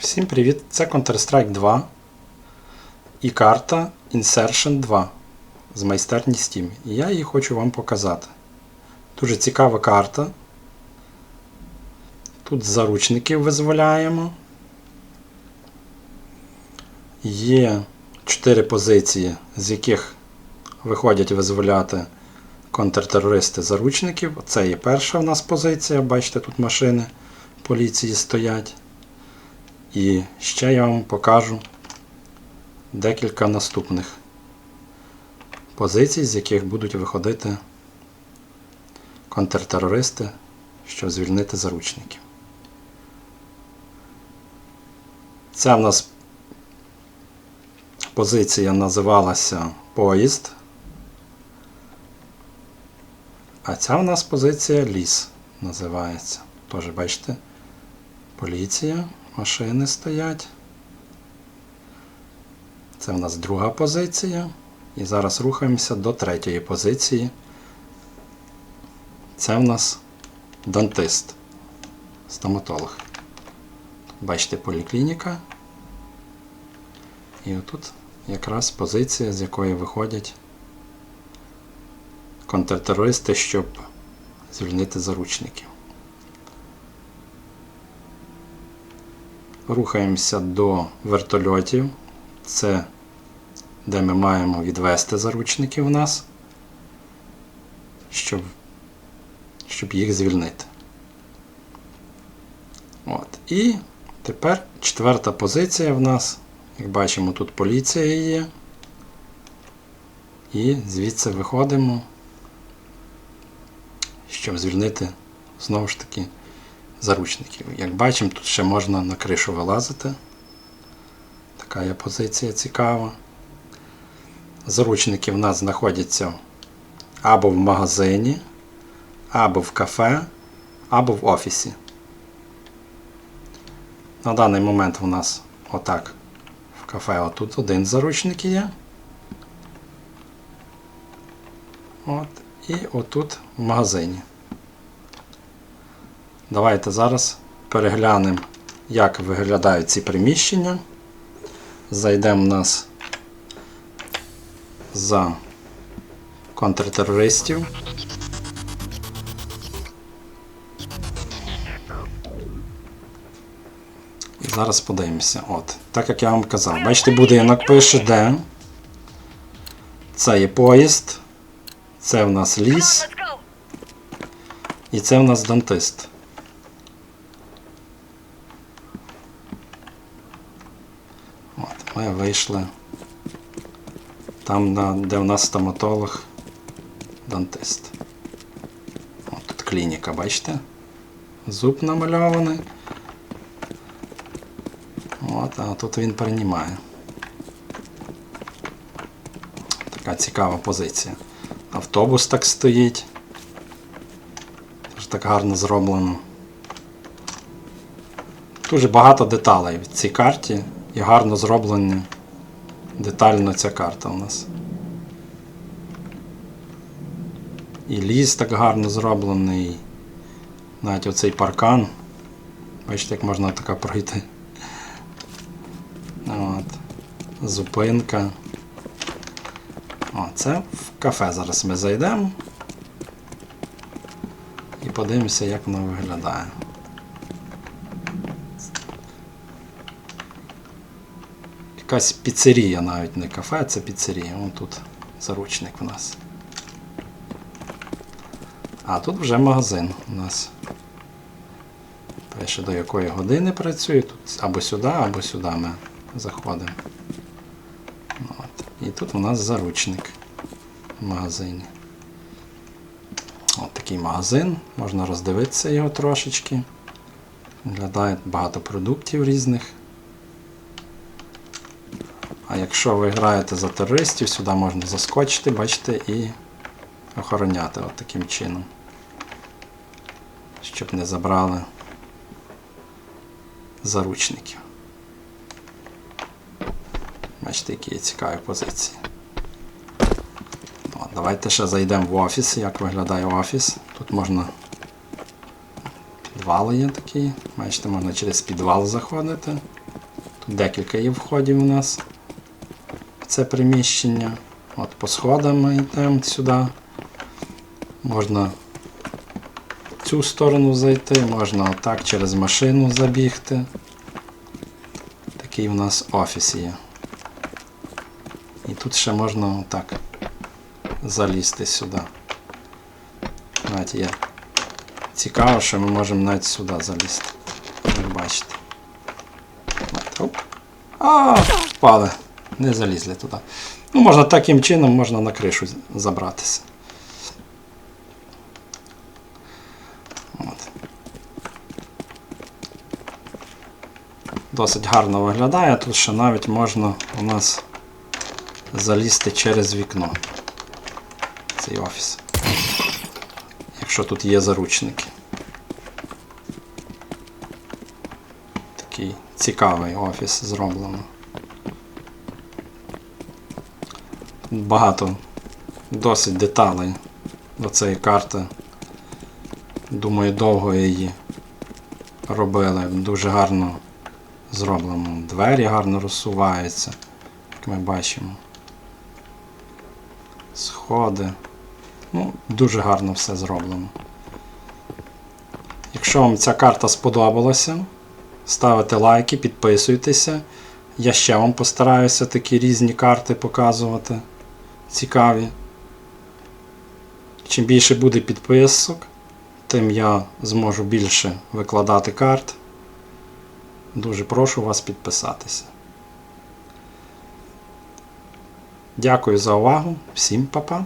Всім привіт! Це Counter-Strike 2 і карта Insertion 2 з майстерні Steam. І я її хочу вам показати. Дуже цікава карта. Тут заручників визволяємо. Є 4 позиції, з яких виходять визволяти контртерористи заручників. Це є перша в нас позиція. Бачите, тут машини поліції стоять. І ще я вам покажу декілька наступних позицій, з яких будуть виходити контртерористи, щоб звільнити заручників. Ця в нас позиція називалася Поїзд. А ця в нас позиція Ліс називається. Тож, бачите, поліція, машини стоять. Це в нас друга позиція. І зараз рухаємося до третьої позиції. Це в нас дантист, стоматолог. Бачите, поліклініка. І отут якраз позиція, з якої виходять контртерористи, щоб звільнити заручників. Рухаємося до вертольотів. Це де ми маємо відвести заручників у нас, щоб, щоб їх звільнити. От. І тепер четверта позиція в нас. Як бачимо, тут поліція є. І звідси виходимо, щоб звільнити знову ж таки заручників. Як бачимо, тут ще можна на кришу вилазити. Така є позиція цікава. Заручники в нас знаходяться або в магазині, або в кафе, або в офісі. На даний момент у нас отак в кафе отут один заручник є. От, і отут в магазині. Давайте зараз переглянемо, як виглядають ці приміщення. Зайдемо в нас за контртерористів. І зараз подивимося. От, Так як я вам казав, бачите, будинок пише де. Це є поїзд, це в нас ліс і це в нас дантист. От, ми вийшли там, де в нас стоматолог, дантист. От тут клініка, бачите? Зуб намальований. От, а тут він приймає. Така цікава позиція. Автобус так стоїть. Так гарно зроблено. Дуже багато деталей в цій карті і гарно зроблені детально ця карта у нас. І ліс так гарно зроблений. Навіть оцей паркан. Бачите, як можна така пройти. От. Зупинка. О, це в кафе зараз ми зайдемо. І подивимося, як воно виглядає. Якась піцерія навіть не кафе, це піцерія. Вон тут заручник у нас. А тут вже магазин у нас. Пише до якої години працює. Тут або сюди, або сюди ми заходимо. От. І тут у нас заручник в магазині. От такий магазин, можна роздивитися його трошечки. Виглядає багато продуктів різних. Якщо ви граєте за терористів, сюди можна заскочити, бачите, і охороняти от таким чином. Щоб не забрали заручників. Бачите, які є цікаві позиції. От, давайте ще зайдемо в офіс, як виглядає офіс. Тут можна підвали є такі. Бачите, можна через підвал заходити. Тут декілька є входів у нас це приміщення. От по сходам йдемо сюди. Можна в цю сторону зайти, можна отак через машину забігти. Такий у нас офіс є. І тут ще можна отак залізти сюди. Навіть є цікаво, що ми можемо навіть сюди залізти. Як бачите. Оп. А, впали. Не залізли туди. Ну, можна таким чином можна на кришу забратися. От. Досить гарно виглядає. Тут ще навіть можна у нас залізти через вікно. Цей офіс. Якщо тут є заручники. Такий цікавий офіс зроблено. Тут Багато досить деталей до цієї карти. Думаю, довго її робили. Дуже гарно зроблено. Двері гарно розсуваються, як ми бачимо. Сходи. Ну, дуже гарно все зроблено. Якщо вам ця карта сподобалася, ставите лайки, підписуйтеся. Я ще вам постараюся такі різні карти показувати. Цікаві. Чим більше буде підписок, тим я зможу більше викладати карт. Дуже прошу вас підписатися. Дякую за увагу. Всім па-па.